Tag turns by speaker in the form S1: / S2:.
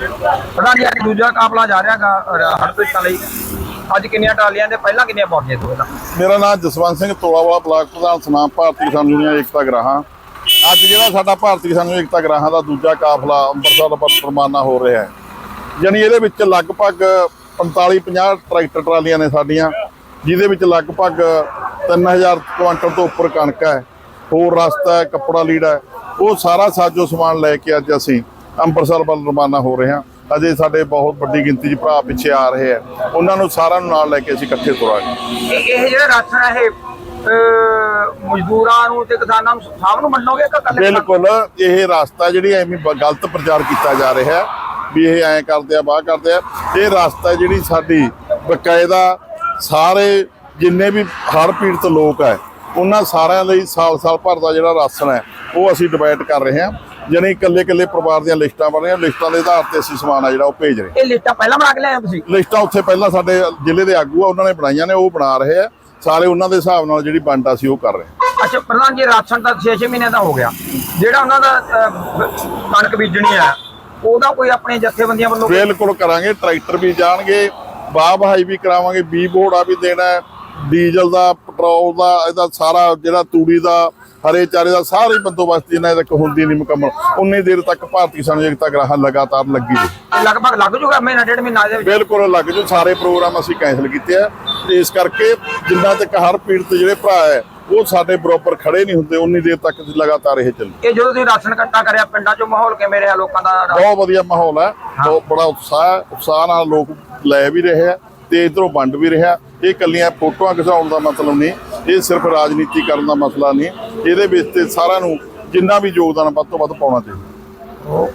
S1: ਪ੍ਰਧਾਨ ਅੱਜ ਦੂਜਾ ਕਾਫਲਾ ਜਾ ਰਿਹਾਗਾ ਹੜ੍ਹ ਲਈ। ਅੱਜ ਕਿੰਨੀਆਂ ਟਰਾਲੀਆਂ ਦੇ ਪਹਿਲਾਂ ਕਿੰਨੀਆਂ ਪਹੁੰਚੀਆਂ ਤੋਂ ਇਹਦਾ
S2: ਮੇਰਾ ਨਾਮ ਜਸਵੰਤ ਸਿੰਘ ਤੋਲਾਵਾਲਾ ਬਲਾਕ ਪ੍ਰਧਾਨ, ਸਨਾਮ ਭਾਰਤੀ ਕਿਸਾਨ ਯੂਨੀਅਨ ਏਕਤਾ ਗਰਾਹਾਂ। ਅੱਜ ਜਿਹੜਾ ਸਾਡਾ ਭਾਰਤੀ ਕਿਸਾਨ ਏਕਤਾ ਗਰਾਹਾਂ ਦਾ ਦੂਜਾ ਕਾਫਲਾ ਅੰਮ੍ਰਿਤਸਰ ਤੋਂ ਰਵਾਨਾ ਹੋ ਰਿਹਾ ਹੈ। ਯਾਨੀ ਇਹਦੇ ਵਿੱਚ ਲਗਭਗ 45-50 ਟਰੈਕਟਰ ਟਰਾਲੀਆਂ ਨੇ ਸਾਡੀਆਂ, ਜਿਹਦੇ ਵਿੱਚ ਲਗਭਗ 3000 ਕੁਇੰਟਲ ਤੋਂ ਉੱਪਰ ਕਣਕ ਹੈ, ਹੋਰ ਰਸਤਾ ਹੈ, ਕੱਪੜਾ ਲੀੜਾ ਹੈ, ਉਹ ਸਾਰਾ ਸਾਜੋ ਸਮਾਨ ਲੈ ਕੇ ਅੱਜ ਅਸੀਂ ਅੰਮ੍ਰਿਤਸਰ ਵੱਲ ਰਵਾਨਾ ਹੋ ਰਹੇ ਹਾਂ। ਅਜੇ ਸਾਡੇ ਬਹੁਤ ਵੱਡੀ ਗਿਣਤੀ 'ਚ ਭਰਾ ਪਿੱਛੇ ਆ ਰਹੇ ਆ। ਉਹਨਾਂ ਨੂੰ ਸਾਰਿਆਂ ਨੂੰ ਨਾਲ ਲੈ ਕੇ ਅਸੀਂ ਇਕੱਠੇ ਤੁਰਾਂਗੇ।
S1: ਇਹ ਜਿਹੜਾ ਰਾਸ਼ਨ ਹੈ ਇਹ ਮਜ਼ਦੂਰਾਂ ਨੂੰ ਤੇ ਕਿਸਾਨਾਂ ਨੂੰ ਸਭ ਨੂੰ ਮੰਨੋਗੇ ਕਿ ਇਕੱਲੇ
S2: ਬਿਲਕੁਲ। ਇਹ ਰਸਤਾ ਜਿਹੜੀ ਐਵੇਂ ਗਲਤ ਪ੍ਰਚਾਰ ਕੀਤਾ ਜਾ ਰਿਹਾ ਹੈ। ਵੀ ਇਹ ਐਂ ਕਰਦੇ ਆ ਬਾਹ ਕਰਦੇ ਆ। ਇਹ ਰਸਤਾ ਜਿਹੜੀ ਸਾਡੀ ਬਕਾਇਦਾ ਸਾਰੇ ਜਿੰਨੇ ਵੀ ਹੜ੍ਹ ਪੀੜਤ ਲੋਕ ਹੈ ਉਹਨਾਂ ਸਾਰਿਆਂ ਲਈ ਸਾਲ-ਸਾਲ ਭਰ ਦਾ ਜਿਹੜਾ ਰਾਸ਼ਨ ਹੈ ਉਹ ਅਸੀਂ ਡਿਵਾਈਡ ਕਰ ਰਹੇ ਹਾਂ। ਜਾਣੀ ਇਕੱਲੇ ਇਕੱਲੇ ਪਰਿਵਾਰ ਦੀਆਂ ਲਿਸਟਾਂ ਬਣ ਰਹੀਆਂ। ਲਿਸਟਾਂ ਦੇ ਆਧਾਰ ਤੇ ਅਸੀਂ ਸਮਾਨ ਆ ਜਿਹੜਾ ਉਹ ਭੇਜ ਰਹੇ
S1: ਇਹ ਲਿਸਟਾਂ ਪਹਿਲਾਂ ਬਣਾ ਕੇ ਲਿਆਏ ਤੁਸੀਂ?
S2: ਲਿਸਟਾਂ ਉੱਥੇ ਪਹਿਲਾਂ ਸਾਡੇ ਜ਼ਿਲ੍ਹੇ ਦੇ ਆਗੂ ਆ ਉਹਨਾਂ ਨੇ ਬਣਾਈਆਂ ਨੇ ਉਹ ਬਣਾ ਰਹੇ ਆ। ਸਾਰੇ ਉਹਨਾਂ ਦੇ ਹਿਸਾਬ ਨਾਲ ਜਿਹੜੀ ਵੰਡ ਆ ਸੀ ਉਹ ਕਰ ਰਹੇ ਹਾਂ।
S1: ਅੱਛਾ ਪ੍ਰਧਾਨ ਜੀ ਰਾਸ਼ਨ ਤਾਂ 6-6 ਮਹੀਨੇ ਦਾ ਹੋ ਗਿਆ। ਜਿਹੜਾ ਉਹਨਾਂ ਦਾ ਅਹ, ਕਣਕ ਬੀਜਣੀ ਹੈ ਉਹਦਾ ਕੋਈ ਆਪਣੇ ਜਥੇਬੰਦੀਆਂ ਵੱਲੋਂ
S2: ਬਿਲਕੁਲ ਕਰਾਂਗੇ ਟਰੈਕਟਰ ਵੀ ਜਾਣਗੇ ਵਾਹ ਵਹਾਈ ਵੀ ਕਰਾਵਾਂਗੇ ਬੀ ਬੋੜਾ ਵੀ ਦੇਣਾ ਹੈ, ਡੀਜ਼ਲ ਦਾ ਪੈਟਰੋਲ ਦਾ ਇਹਦਾ ਸਾਰਾ ਜਿਹੜਾ ਤੂੜੀ ਦਾ ਹਰੇ ਚਾਰੇ ਦਾ ਸਾਰੇ ਬੰਦੋਬਸਤ ਇਹਨਾਂ ਤੱਕ ਹੁੰਦੀ ਨਹੀਂ ਮੁਕੰਮਲ। ਉਨੀ ਦੇਰ ਤੱਕ ਭਾਰਤੀ ਸੰਯੁਕਤਾ ਗ੍ਰਾਹਾਂ ਲਗਾਤਾਰ ਲੱਗੀ ਰਹੀ।
S1: ਲਗਭਗ ਲੱਗ ਜੂਗਾ ਮਹੀਨਾ ਡੇਢ ਮਹੀਨਾ ਦੇ ਵਿੱਚ।
S2: ਬਿਲਕੁਲ ਲੱਗ ਜੂ। ਸਾਰੇ ਪ੍ਰੋਗਰਾਮ ਅਸੀਂ ਕੈਂਸਲ ਕੀਤੇ ਆ। ਇਸ ਕਰਕੇ ਜਿੰਨਾ ਤੱਕ ਹਰ ਪੀੜਤ ਜਿਹੜੇ ਭਰਾ ਹੈ ਉਹ ਸਾਡੇ ਬਰੋਬਰ ਖੜੇ ਨਹੀਂ ਹੁੰਦੇ। ਉਨੀ ਦੇਰ ਤੱਕ ਲਗਾਤਾਰ ਇਹ ਚੱਲੂ।
S1: ਇਹ ਜਦੋਂ ਤੁਸੀਂ ਰਾਸ਼ਨ ਇਕੱਠਾ ਕਰਿਆ ਪਿੰਡਾਂ 'ਚੋਂ ਮਾਹੌਲ ਕਿਵੇਂ ਰਿਹਾ ਲੋਕਾਂ ਦਾ?
S2: ਬਹੁਤ ਵਧੀਆ ਮਾਹੌਲ ਹੈ। ਬਹੁਤ ਬੜਾ ਉਤਸ਼ਾਹ ਉਤਸ਼ਾਹ ਨਾਲ ਲੋਕ ਲੈ ਵੀ ਰਹੇ ਆ। ਤੇ ਇਧਰੋਂ ਵੰਡ ਵੀ ਰਿਹਾ। ਇਹ ਕੱਲੀਆਂ ਫੋਟੋਆਂ ਖਿਚਾਉਣ ਦਾ ਮਤਲਬ ਨਹੀਂ। ਇਹ ਸਿਰਫ ਰਾਜਨੀਤੀ ਕਰਨ ਦਾ ਮਸਲਾ ਨਹੀਂ। ਇਹਦੇ ਵਿੱਚ ਤੇ ਸਾਰਿਆਂ ਨੂੰ ਜਿੰਨਾ ਵੀ ਯੋਗਦਾਨ ਵੱਧ ਤੋਂ ਵੱਧ ਪਾਉਣਾ ਚਾਹੀਦਾ।